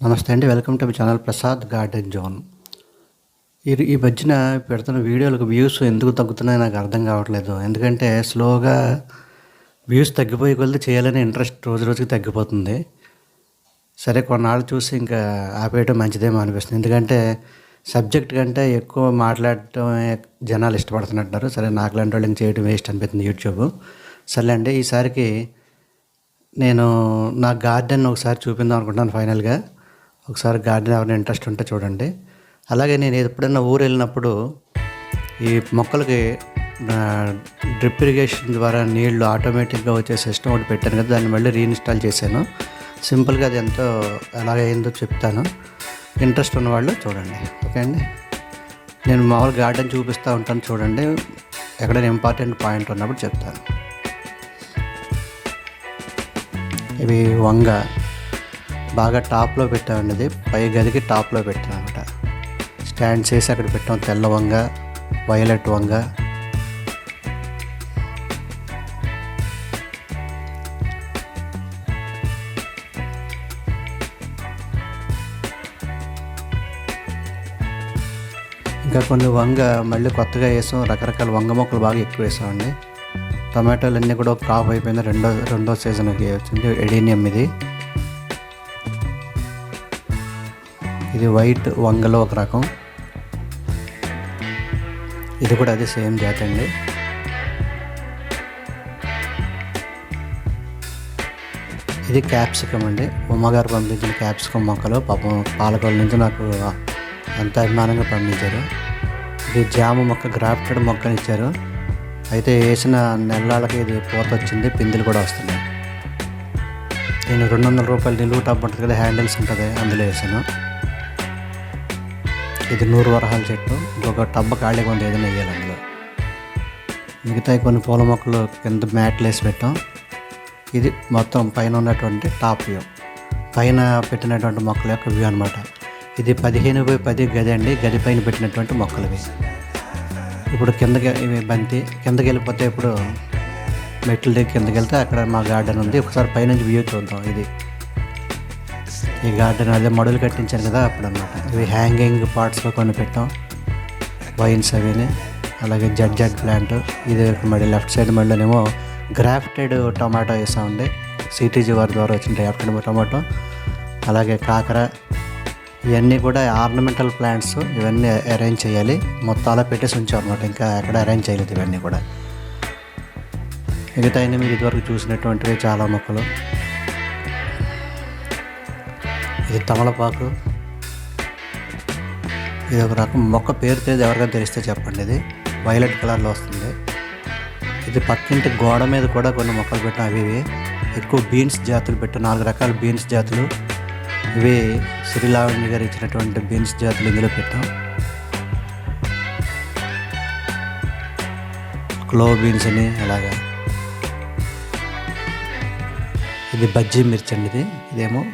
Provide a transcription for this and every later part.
నమస్తే అండి welcome to my channel Prasad garden zone. ఈ ఈ మధ్యన పెడుతున్న వీడియోలకు వ్యూస్ ఎందుకు తగ్గుతున్నాయో నాకు అర్థం కావట్లేదు. ఎందుకంటే స్లోగా వ్యూస్ తగ్గిపోయే కొద్దీ చేయాలనే ఇంట్రెస్ట్ రోజు రోజుకి తగ్గిపోతుంది. సరే కొన్నాళ్ళు చూసి ఇంకా ఆపేయటం మంచిదేమో అనిపిస్తుంది. ఎందుకంటే సబ్జెక్ట్ కంటే ఎక్కువ మాట్లాడటం జనాలు ఇష్టపడుతున్నట్టున్నారు. సరే నాకు లాంటి వాళ్ళకి చేయడం వేస్ట్ అనిపిస్తుంది యూట్యూబ్. సరే అండి ఈసారికి నేను నా గార్డెన్ ఒకసారి చూపిందాం అనుకుంటున్నాను ఫైనల్గా. ఒకసారి గార్డెన్ ఎవరైనా ఇంట్రెస్ట్ ఉంటే చూడండి. అలాగే నేను ఎప్పుడైనా ఊరు వెళ్ళినప్పుడు ఈ మొక్కలకి డ్రిప్ ఇరిగేషన్ ద్వారా నీళ్ళు ఆటోమేటిక్గా వచ్చే సిస్టమ్ ఒకటి పెట్టాను కదా దాన్ని మళ్ళీ రీఇన్స్టాల్ చేశాను. సింపుల్గా అది ఎంతో ఎలాగైందో చెప్తాను. ఇంట్రెస్ట్ ఉన్నవాళ్ళు చూడండి. ఓకే అండి? నేను మామూలు గార్డెన్ చూపిస్తూ ఉంటాను చూడండి. ఎక్కడైనా ఇంపార్టెంట్ పాయింట్ ఉన్నప్పుడు చెప్తాను. ఇవి వంగ. బాగా టాప్లో పెట్టామండి ఇది పై గదికి టాప్లో పెట్టాను అనమాట స్టాండ్ చేసి అక్కడ పెట్టాం తెల్ల వంగ వైలెట్ వంగ. ఇంకా కొన్ని వంగ మళ్ళీ కొత్తగా వేసాం రకరకాల వంగ మొక్కలు బాగా ఎక్కువ వేసామండి. టమాటాలు అన్నీ కూడా క్రాప్ అయిపోయింది రెండో రెండో సీజన్కి వచ్చింది ఎడీనియం ఇది. ఇది వైట్ వంగలో ఒక రకం. ఇది కూడా అదే సేమ్ జాతి అండి. ఇది క్యాప్సికమ్ అండి. ఉమ్మగారు పంపించిన క్యాప్సికమ్ మొక్కలు పాపం పాలకొల నుంచి నాకు ఎంత అభిమానంగా పంపించారు ఇది జామ మొక్క గ్రాఫ్టెడ్ మొక్కని ఇచ్చారు. అయితే వేసిన నెలలకి ఇది పూత వచ్చింది పిందులు కూడా వస్తున్నాయి. నేను రెండు వందల రూపాయలు నిలువు టబ్ ఉంటుంది కదా హ్యాండిల్స్ ఉంటుంది అందులో వేసాను. ఇది నూరు వరహాల చెట్టు ఇంకొక టబ్బ ఖాళీగా ఉంది ఏదైనా వేయాలి అందులో. మిగతా కొన్ని పూల మొక్కలు కింద మ్యాట్లు వేసి పెట్టాం. ఇది మొత్తం పైన ఉన్నటువంటి టాప్ వ్యూ. పైన పెట్టినటువంటి మొక్కల యొక్క వ్యూ అనమాట ఇది పదిహేను బై పది గది అండి. గది పైన పెట్టినటువంటి మొక్కలు ఇప్పుడు కిందకి ఇవి బంతి కిందకి వెళ్ళిపోతే ఇప్పుడు మెట్ల దగ్గర కిందకి వెళ్తే అక్కడ మా గార్డెన్ ఉంది. ఒకసారి పైనుంచి వ్యూ చూద్దాం ఇది. ఈ గార్డెన్ అదే మడులు కట్టించాను కదా అప్పుడు అనమాట ఇవి హ్యాంగింగ్ పార్ట్స్లో కొన్ని పెట్టాం. వైన్స్ అవిని అలాగే జడ్ జడ్ ప్లాంట్ ఇది మళ్ళీ లెఫ్ట్ సైడ్ మళ్ళీనేమో గ్రాఫ్టెడ్ టొమాటో వేసామండి సిటీజీ వారి ద్వారా వచ్చిన గ్రాఫ్టెడ్ టొమాటో అలాగే కాకర ఇవన్నీ కూడా ఆర్నమెంటల్ ప్లాంట్స్ ఇవన్నీ అరేంజ్ చేయాలి. మొత్తం అలా పెట్టేసి ఉంచాం అనమాట ఇంకా ఎక్కడ అరేంజ్ చేయలేదు ఇవన్నీ కూడా. మిగతా అయినా మీరు ఇదివరకు చూసినటువంటివి చాలా మొక్కలు. ఇది తమలపాకు. ఇది ఒక రకం మొక్క పేరు తెలియదు ఎవరికైనా తెలిస్తే చెప్పండి ఇది. వైలెట్ కలర్లో వస్తుంది. ఇది పక్కింటి గోడ మీద కూడా కొన్ని మొక్కలు పెట్టిన అవి ఇవి. ఎక్కువ బీన్స్ జాతులు పెట్టాం నాలుగు రకాల బీన్స్ జాతులు. ఇవి శ్రీలావణ్య గారు ఇచ్చినటువంటి బీన్స్ జాతులు ఇందులో పెట్టాం. క్లో బీన్స్ అని అలాగా. ఇది బజ్జీ మిర్చి అండి ఇది. ఇదేమో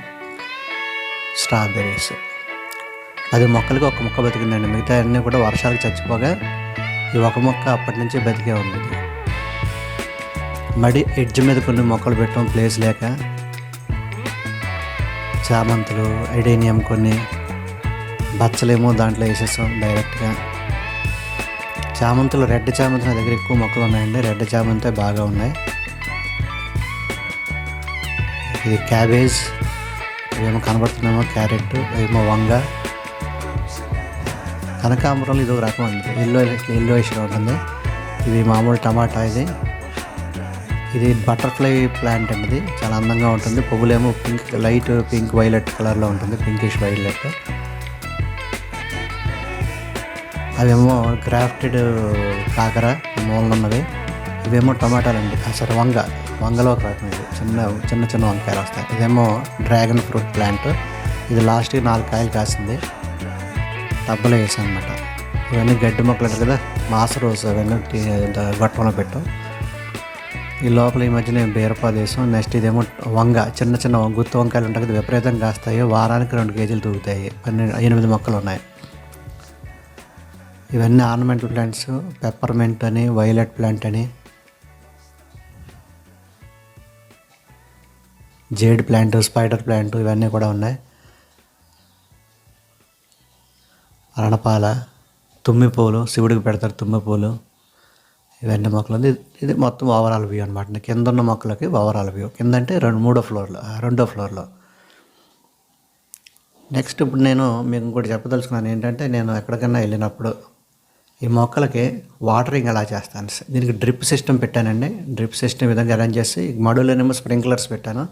స్ట్రాబెర్రీస్. అది మొక్కలకి ఒక మొక్క బతికిందండి. మిగతా అన్నీ కూడా వర్షాలకు చచ్చిపోగా ఈ ఒక మొక్క అప్పటి నుంచి బతికే ఉంది మడి ఎడ్జ్ మీద కొన్ని మొక్కలు పెట్టడం ప్లేస్ లేక చామంతులు ఐడేనియం కొన్ని బచ్చలేమో దాంట్లో వేసేసాం డైరెక్ట్గా. చామంతులు రెడ్ చామంతి నా దగ్గర ఎక్కువ మొక్కలు ఉన్నాయండి. రెడ్ చామంతి బాగా ఉన్నాయి. ఇది క్యాబేజ్ ఇవేమో కనబడుతున్నామో క్యారెట్ ఏమో వంగ. కనకాంబరంలో ఇది ఒక రకం అండి. ఎల్లో ఎల్లో వేసిన ఉంటుంది. ఇది మామూలు టమాటా ఇది. ఇది బటర్ఫ్లై ప్లాంట్ అండి ఇది. చాలా అందంగా ఉంటుంది. పువ్వులేమో పింక్ లైట్ పింక్ వైలెట్ కలర్లో ఉంటుంది. Pinkish violet. అవేమో గ్రాఫ్టెడ్ కాకర మూలనున్నవి ఇవేమో టమాటాలు అండి అసలు వంగ. వంగలో ఒక రకం ఇది. చిన్న చిన్న చిన్న వంకాయలు వస్తాయి. ఇదేమో డ్రాగన్ ఫ్రూట్ ప్లాంట్. ఇది లాస్ట్కి నాలుగు కాయలు కాసింది. టబ్బలో వేసాను అనమాట ఇవన్నీ గడ్డి మొక్కలు అంటారు కదా మాస రోజు అవన్నీ గొట్టంలో పెట్టాం. ఈ లోపల ఈ మధ్య బీరపాదు వేసాం నెక్స్ట్ ఇదేమో వంగ. చిన్న చిన్న గుత్తి వంకాయలు ఉంటాయి కదా విపరీతంగా కాస్తాయి. వారానికి రెండు కేజీలు తూగుతాయి పన్నెండు ఎనిమిది మొక్కలు ఉన్నాయి. ఇవన్నీ ఆర్నమెంటల్ ప్లాంట్స్ పెప్పర్మెంట్ అని వైలెట్ ప్లాంట్ అని జేడ్ ప్లాంట్ స్పైడర్ ప్లాంట్ ఇవన్నీ కూడా ఉన్నాయి. అరణపాల తుమ్మి పూలు శివుడికి పెడతారు తుమ్మి పూలు ఇవన్నీ మొక్కలు ఉంది. ఇది మొత్తం ఓవరాల్ వ్యూ అనమాట కింద ఉన్న మొక్కలకి ఓవరాల్ వ్యూ కింద అంటే రెండు మూడో ఫ్లోర్లో రెండో ఫ్లోర్లో నెక్స్ట్ ఇప్పుడు నేను మీకు ఇంకోటి చెప్పదలుచుకున్నాను. ఏంటంటే నేను ఎక్కడికైనా వెళ్ళినప్పుడు ఈ మొక్కలకి వాటరింగ్ ఎలా చేస్తాను? దీనికి డ్రిప్ సిస్టమ్ పెట్టానండి. డ్రిప్ సిస్టమ్ విధంగా అరేంజ్ చేసి మడులోనేమో స్ప్రింక్లర్స్ పెట్టాను.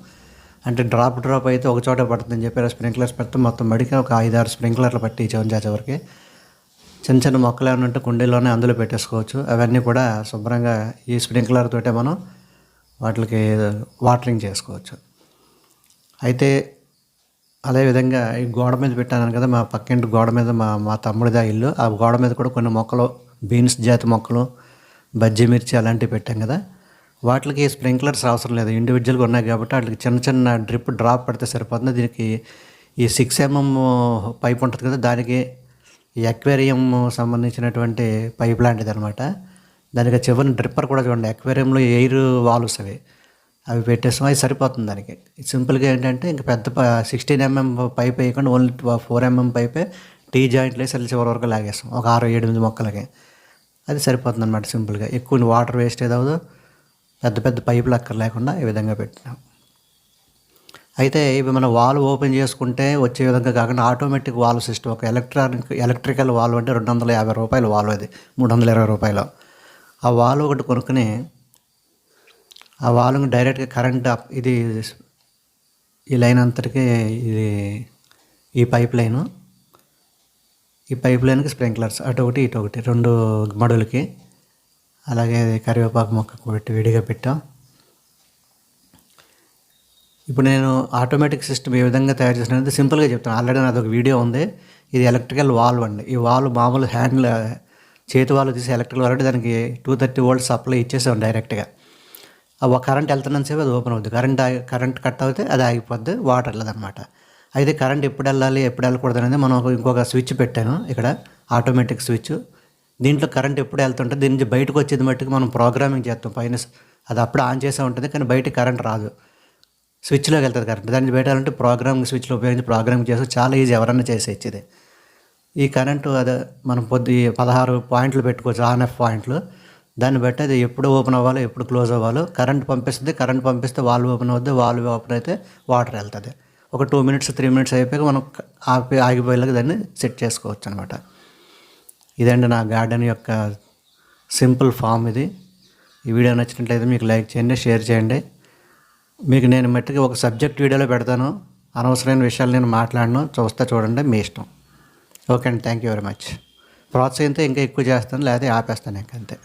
అంటే డ్రాప్ డ్రాప్ అయితే ఒక చోట పడుతుందని చెప్పి స్ప్రింక్లర్స్ పెడితే. మొత్తం మడికి ఒక ఐదు ఆరు స్ప్రింక్లర్లు పట్టి చెవంచా చివరికి చిన్న చిన్న మొక్కలు ఏమైనా ఉంటే కుండీలోనే అందులో పెట్టేసుకోవచ్చు. అవన్నీ కూడా శుభ్రంగా ఈ స్ప్రింక్లర్ తోటే మనం వాటికి వాటరింగ్ చేసుకోవచ్చు. అయితే అదేవిధంగా ఈ గోడ మీద పెట్టాను కదా మా పక్కింటి గోడ మీద మా మా తమ్ముడిదా ఇల్లు. ఆ గోడ మీద కూడా కొన్ని మొక్కలు బీన్స్ జాతి మొక్కలు బజ్జి మిర్చి అలాంటివి పెట్టాం కదా. వాటికి స్ప్రింక్లర్స్ అవసరం లేదు. ఇండివిజువల్గా ఉన్నాయి కాబట్టి వాటికి చిన్న చిన్న డ్రిప్ డ్రాప్ పడితే సరిపోతుంది. దీనికి ఈ సిక్స్ ఎంఎం పైప్ ఉంటుంది కదా దానికి ఈ సంబంధించినటువంటి పైప్ లాంటిది అనమాట దానికి చివరిన డ్రిప్పర్ కూడా చూడండి ఎక్వేరియంలో ఎయిర్ వాల్వ్స్ అవి. అవి పెట్టేస్తాం అది సరిపోతుంది దానికి. సింపుల్గా ఏంటంటే ఇంకా పెద్ద సిక్స్టీన్ ఎంఎం పైప్ వేయకుండా ఓన్లీ ఫోర్ ఎంఎం పైపే టీ జాయింట్లు వేసి వెళ్ళి చివరి వరకు లాగేస్తాం. ఒక ఆరు ఏడు ఎనిమిది మొక్కలకి. అది సరిపోతుంది అనమాట సింపుల్గా. ఎక్కువ వాటర్ వేస్ట్ ఏదవదు పెద్ద పెద్ద పైపులు అక్కర్ లేకుండా ఈ విధంగా పెట్టినాం. అయితే ఇవి మనం వాల్ ఓపెన్ చేసుకుంటే వచ్చే విధంగా కాకుండా ఆటోమేటిక్ వాల్వ్ సిస్టమ్ ఒక ఎలక్ట్రానిక్ ఎలక్ట్రికల్ వాల్వ్ అంటే రెండు వందల యాభై రూపాయలు వాల్వ్ అది మూడు వందల ఇరవై రూపాయలు. ఆ వాల్వ్ ఒకటి కొనుక్కుని ఆ వాల్వ్ డైరెక్ట్గా కరెంట్ ఇది ఈ లైన్ అంతటికి ఇది ఈ పైప్ లైను ఈ పైప్ లైన్కి స్ప్రింక్లర్స్ అటు ఒకటి ఇటు ఒకటి రెండు మడులకి అలాగే కరివేపాకు మొక్క పెట్టి విడిగా పెట్టాం. ఇప్పుడు నేను ఆటోమేటిక్ సిస్టమ్ ఏ విధంగా తయారు చేసిన సింపుల్గా చెప్తాను. ఆల్రెడీ నాది ఒక వీడియో ఉంది. ఇది ఎలక్ట్రికల్ వాల్వ్ అండి. ఈ వాల్వ్ మామూలు హ్యాండ్ చేతి వాల్వ్ తీసి ఎలక్ట్రికల్ వాల్వ్ అంటే దానికి టూ థర్టీ వోల్ట్ సప్లై ఇచ్చేసాం డైరెక్ట్గా ఆ కరెంట్ వెళ్తున్నాను సేపు అది ఓపెన్ అవుద్ది. కరెంట్ కరెంట్ కట్ అవుతే అది ఆగిపోద్ది వాటర్ వెళ్ళదన్నమాట. అయితే కరెంట్ ఎప్పుడు వెళ్ళాలి ఎప్పుడు వెళ్ళకూడదు అనేది మనం ఇంకొక స్విచ్ పెట్టాను. ఇక్కడ ఆటోమేటిక్ స్విచ్ దీంట్లో కరెంట్ ఎప్పుడు వెళ్తుంటే దీని నుంచి బయటకు వచ్చేది మట్టుకు మనం ప్రోగ్రామింగ్ చేస్తాం. పైన అది అప్పుడు ఆన్ చేసే ఉంటుంది కానీ బయట కరెంట్ రాదు. స్విచ్లోకి వెళ్తుంది కరెంట్. దాన్ని పెట్టాలంటే ప్రోగ్రామింగ్ స్విచ్లో ఉపయోగించి ప్రోగ్రామింగ్ చేస్తే చాలా ఈజీ ఎవరన్నా చేసేయచ్చు ఇది ఈ కరెంటు అదే మనం పొద్దు పదహారు పాయింట్లు పెట్టుకోవచ్చు ఆన్ ఆఫ్ పాయింట్లు. దాన్ని బట్టి అది ఎప్పుడు ఓపెన్ అవ్వాలో ఎప్పుడు క్లోజ్ అవ్వాలో కరెంట్ పంపిస్తుంది. కరెంట్ పంపిస్తే వాల్వ్ ఓపెన్ అవుద్ది వాల్వ్ ఓపెన్ అయితే వాటర్ వెళ్తుంది. ఒక టూ మినిట్స్ త్రీ మినిట్స్ అయిపోయాక మనం ఆపి ఆగిపోయేలాగా దాన్ని సెట్ చేసుకోవచ్చు అనమాట ఇదండి నా గార్డెన్ యొక్క సింపుల్ ఫామ్ ఇది. ఈ వీడియో నచ్చినట్లయితే మీకు లైక్ చేయండి షేర్ చేయండి. మీకు నేను మట్టికి ఒక సబ్జెక్ట్ వీడియోలో పెడతాను. అనవసరమైన విషయాలు నేను మాట్లాడను. చూస్తే చూడండి మీ ఇష్టం. ఓకే అండి థ్యాంక్ యూ వెరీ మచ్. ప్రోత్సహింతో ఇంకా ఎక్కువ చేస్తాను లేకపోతే ఆపేస్తాను ఇంకంతే